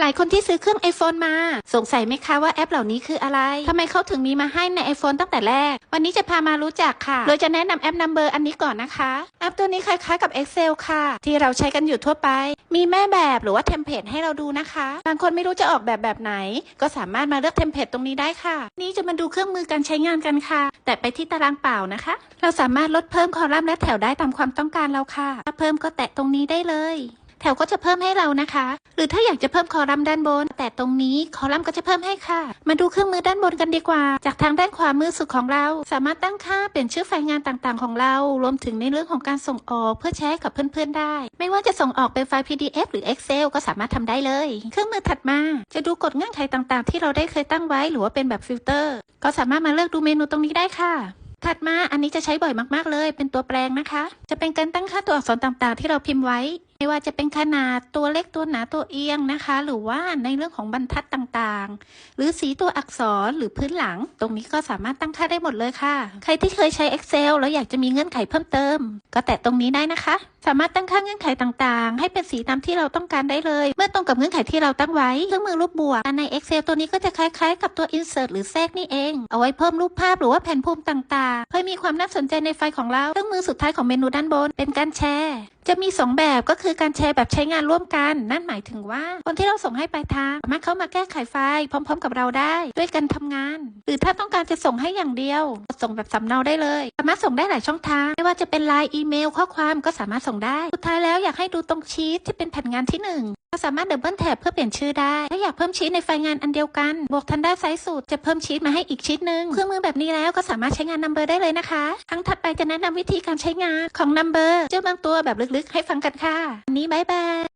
หลายคนที่ซื้อเครื่อง iPhone มา สงสัยไหมคะว่าแอปเหล่านี้คืออะไร ทำไมเขาถึงมีมาให้ใน iPhone ตั้งแต่แรก วันนี้จะพามารู้จักค่ะ โดยจะแนะนำแอป Number อันนี้ก่อนนะคะ แอปตัวนี้คล้ายๆกับ Excel ค่ะ ที่เราใช้กันอยู่ทั่วไป มีแม่แบบหรือว่าเทมเพลตให้เราดูนะคะ บางคนไม่รู้จะออกแบบแบบไหน ก็สามารถมาเลือกเทมเพลตตรงนี้ได้ค่ะ นี่จะมาดูเครื่องมือการใช้งานกันค่ะ แต่ไปที่ตารางเปล่านะคะ เราสามารถลดเพิ่มคอลัมน์และแถวได้ตามความต้องการเราค่ะ ถ้าเพิ่มก็แตะตรงนี้ได้เลย แถวก็จะเพิ่มให้เรานะคะ หรือถ้าอยากจะเพิ่มคอลัมน์ด้านบน แต่ตรงนี้คอลัมน์ก็จะเพิ่มให้ค่ะ มาดูเครื่องมือด้านบนกันดีกว่า จากทางด้านขวามือสุดของเรา สามารถตั้งค่าเปลี่ยนชื่อไฟล์งานต่างๆ ของเรา รวมถึงในเรื่องของการส่งออกเพื่อแชร์กับเพื่อนๆได้ ไม่ว่าจะส่งออกเป็นไฟล์ PDF หรือ Excel ก็สามารถทำได้เลย เครื่องมือถัดมา จะดูกฎเงื่อนไขต่างๆ ที่เราได้เคยตั้งไว้หรือว่าเป็นแบบฟิลเตอร์ ก็สามารถมาเลือกดูเมนูตรงนี้ได้ค่ะถัดมาอันนี้จะใช้บ่อยมากๆเลย เป็นตัวแปลงนะคะ จะเป็นการตั้งค่าตัวอักษรต่างๆ ที่เราพิมพ์ไว้ ไม่ว่าจะเป็นขนาดตัวเล็กตัวหนาตัวเอียงนะคะ หรือว่าในเรื่องของบรรทัดต่างๆ หรือสีตัวอักษรหรือพื้นหลัง ตรงนี้ก็สามารถตั้งค่าได้หมดเลยค่ะ ใครที่เคยใช้ Excel แล้วอยากจะมีเงื่อนไขเพิ่มเติม ก็แตะตรงนี้ได้นะคะ สามารถตั้งค่าเงื่อนไขต่างๆ ให้เป็นสีตามที่เราต้องการได้เลย เมื่อตรงกับเงื่อนไขที่เราตั้งไว้เครื่องมือรูปบวกใน Excel ตัวนี้ก็จะคล้ายๆ กับตัว Insert หรือแทรกนี่เอง เอาไว้เพิ่มรูปภาพหรือว่าแผนภูมิต่างๆเพื่อมีความน่าสนใจในไฟล์ของเราเครื่องมือสุดท้ายของเมนูด้านบน เป็นการแชร์ จะมี 2 แบบก็คือการแชร์แบบใช้งานร่วมกัน นั่นหมายถึงว่าคนที่เราส่งให้ปลายทางสามารถเข้ามาแก้ไขไฟล์พร้อม ๆ กับเราได้ด้วยกันทำงาน หรือถ้าต้องการจะส่งให้อย่างเดียว ส่งแบบสำเนาได้เลย สามารถส่งได้หลายช่องทาง ไม่ว่าจะเป็นไลน์อีเมล ข้อความก็สามารถส่งได้ สุดท้ายแล้วอยากให้ดูตรงชีตที่เป็นแผ่นงานที่หนึ่งก็สามารถดับเบิลแท็บเพื่อเปลี่ยนชื่อได้ ถ้าอยากเพิ่มชีตในไฟล์งานอันเดียวกัน บวกทันได้านซ้ายสุดจะเพิ่มชีตมาให้อีกชีตหนึ่งเครื่องมือแบบนี้แล้วก็สามารถใช้งาน Number ได้เลยนะคะ ครั้งถัดไปจะแนะนำวิธีการใช้งานของ Number เจ้าบางตัวแบบลึกๆให้ฟังกันค่ะนนี้บายบาย